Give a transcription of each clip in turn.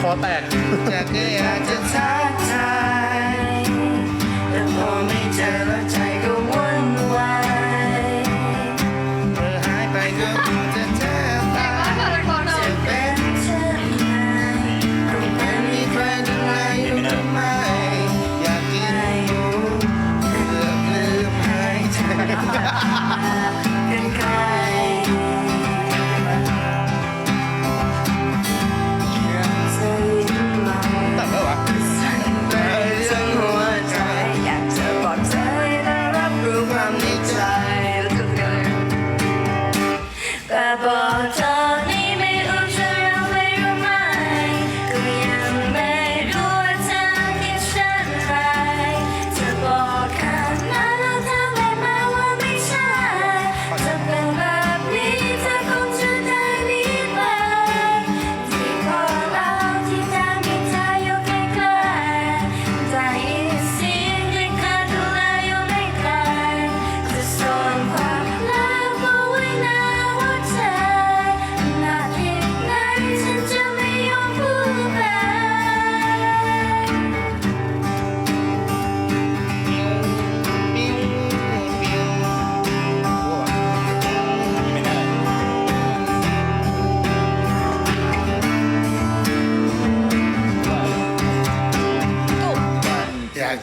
ขอแตก จากเกยอาจจะทัก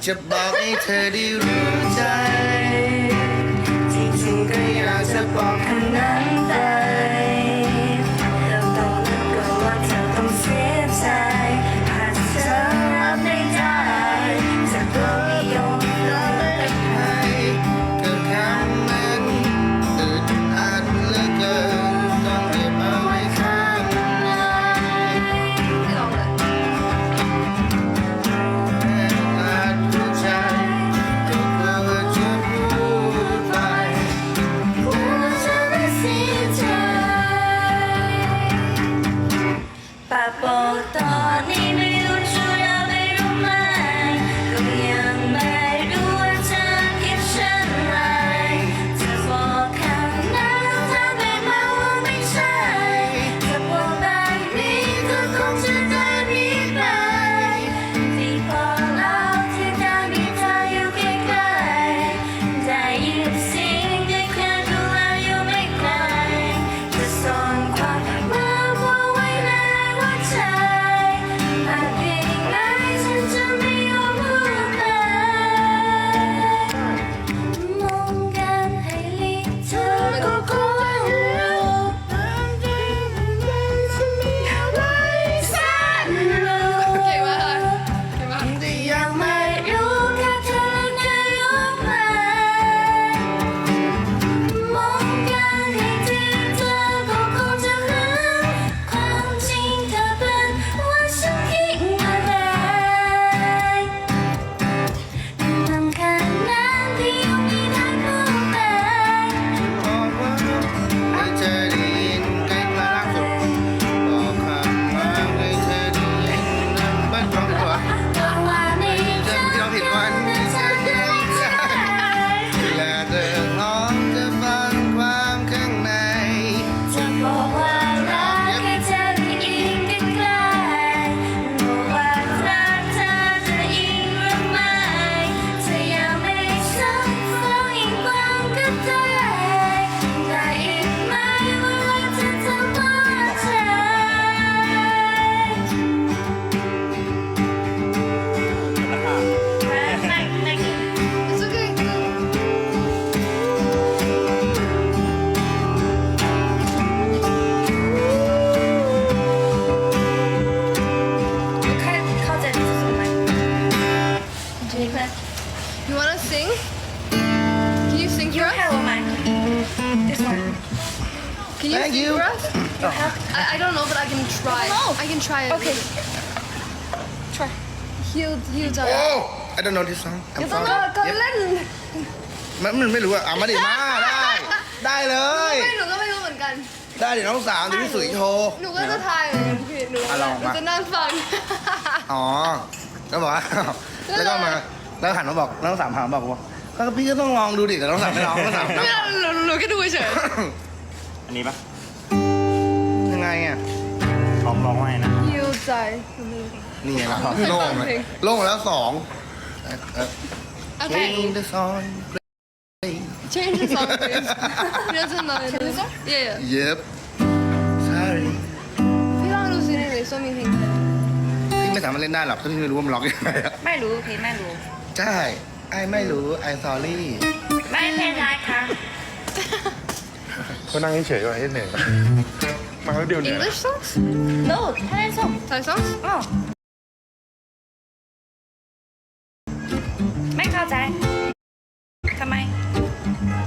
จะบอกให้เธอได้รู้ใจ ที่จริงก็อยากจะบอกคนนั้นแต่ potonim. Can you Thank see you. for us? You have, I, I don't know, but I can try. No. I can try it. Okay. Try. He'll, he'll die. Oh, I don't know this song. I'm ก็ sorry. ก็ Yep. เล่นมัมันไม่รู้อะเอมาดิมาได้ ได้เลยไม่หนูก็ไม่รู้เหมือนกัน ได้เดี๋ยวน้องสาวจะพิสูจน์โชว์ หนูก็จะทายเหมือนกันพี่หนูหนูจะนั่งฟัง อ๋อแล้วบอกว่า แล้วก็มาแล้วหันมาบอกน้องสามถามบอกว่าก็พี่ก็ต้องลองดูดิแต่น้องสามไม่ลองน้องสาม หนูหนูแค่ดูเฉย อันนี้ปะยังไงอะลองลองไห้นะ ฮิวใจหนูไม่รู้ นี่ไงล่ะโล่งเลยโล่งแล้วสองโอเค change the song Change the song, please. He doesn't know. Change the song? Yeah, yep Sorry พี่ลองดูซิในเรซูมีเพลงอะไพี่ไม่สามารถเล่นได้หรอกเพราะพี่ไม่รู้ว่ามันร้องยังไงอะไม่รู้เพลงไม่รู้ ใช่ไอ้ไม่รู้ไอ้ sorry ไม่เป็นไรค่ะ ก็นั่งเฉยๆว่าเฮ้ยเหนื่อยมาแล้วเดียวเหนื่อย English songs ดูถ้าได้ส่ง Thai songs อ๋อไม่เข้าใจ ทำไม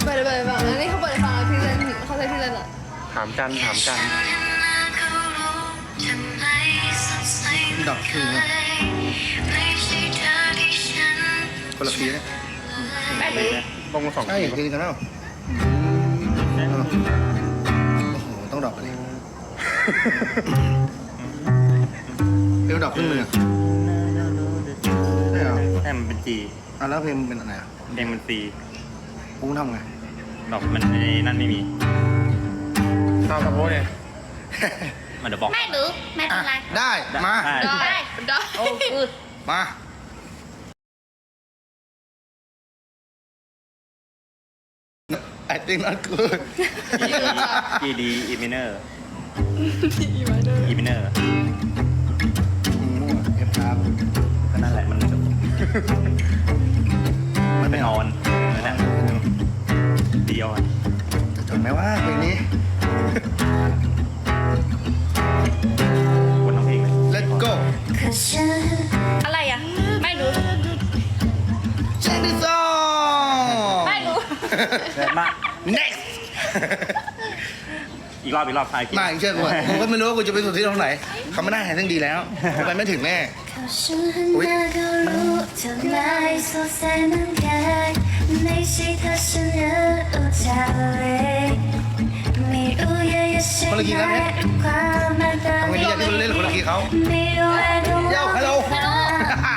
เปิดเลยเปิดเลยฟังอันนี้เขาเปิดให้ฟังแล้วพี่เล่นเขาใช้พี่เล่นอะถามกันถามกันดอกคือไงคนละพีนะไม่รู้ลงมาสองใช่ทีกินกันแล้วโอ้โห ต้องดอกเลยเพลงดอกครึ่งหนึ่งอะใช่เหรอแค่มันเป็นจีอะแล้วเพลงมันเป็นอะไรอะเพลงมันซีปุ้งทำไง ดอกมันในนั่นไม่มีข้าวสะโพกเนี่ยมันเดี๋ยวบอก ไม่รู้ ไม่เป็นไร ได้ มา ได้ ได้ได้โอ้คือมา I think not good จีดีอีมิเนอร์อีมิเนอร์มั่วเอฟครับก็นั่นแหละมันมันเป็นออนนั่นแหละดีออนจะจดไหมว่าเพลงนี้ คนทั้งเพลงเลย Let's go อะไรอะ ไม่รู้ Check this song เมา next อีกรอบอีกรอบท้ายคลิมาอีกเชื่อกูอะก็ไม่รู้ว่ากูจะไปสุดที่ตรงไหนเขาไม่ได้หาทั้งดีแล้วกูไปไม่ถึงแม่เขาชวนนาก็รู้เธอไม่สดเหมืไม่ใชรเล่คนละกี่ไหมครยตอาที่มันเล่นคนละกี่เขาไย้าเย้ฮัลโหล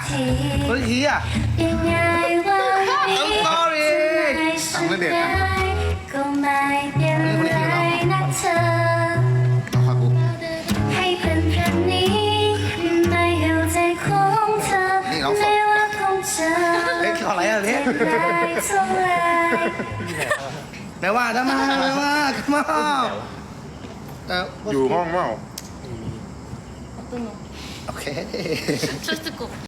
ที่เกี้อ่า ต้องตอ เก็ไมายเป็นลายนักเธอให้พัอนเพื่อนี้ไม่เข้าใจขงเธอไม่ว่าขงเธอเล็กอะอะเล็กแต่ว่าทำไมแต่ว่ามาอยู่ห้องเมาโอเค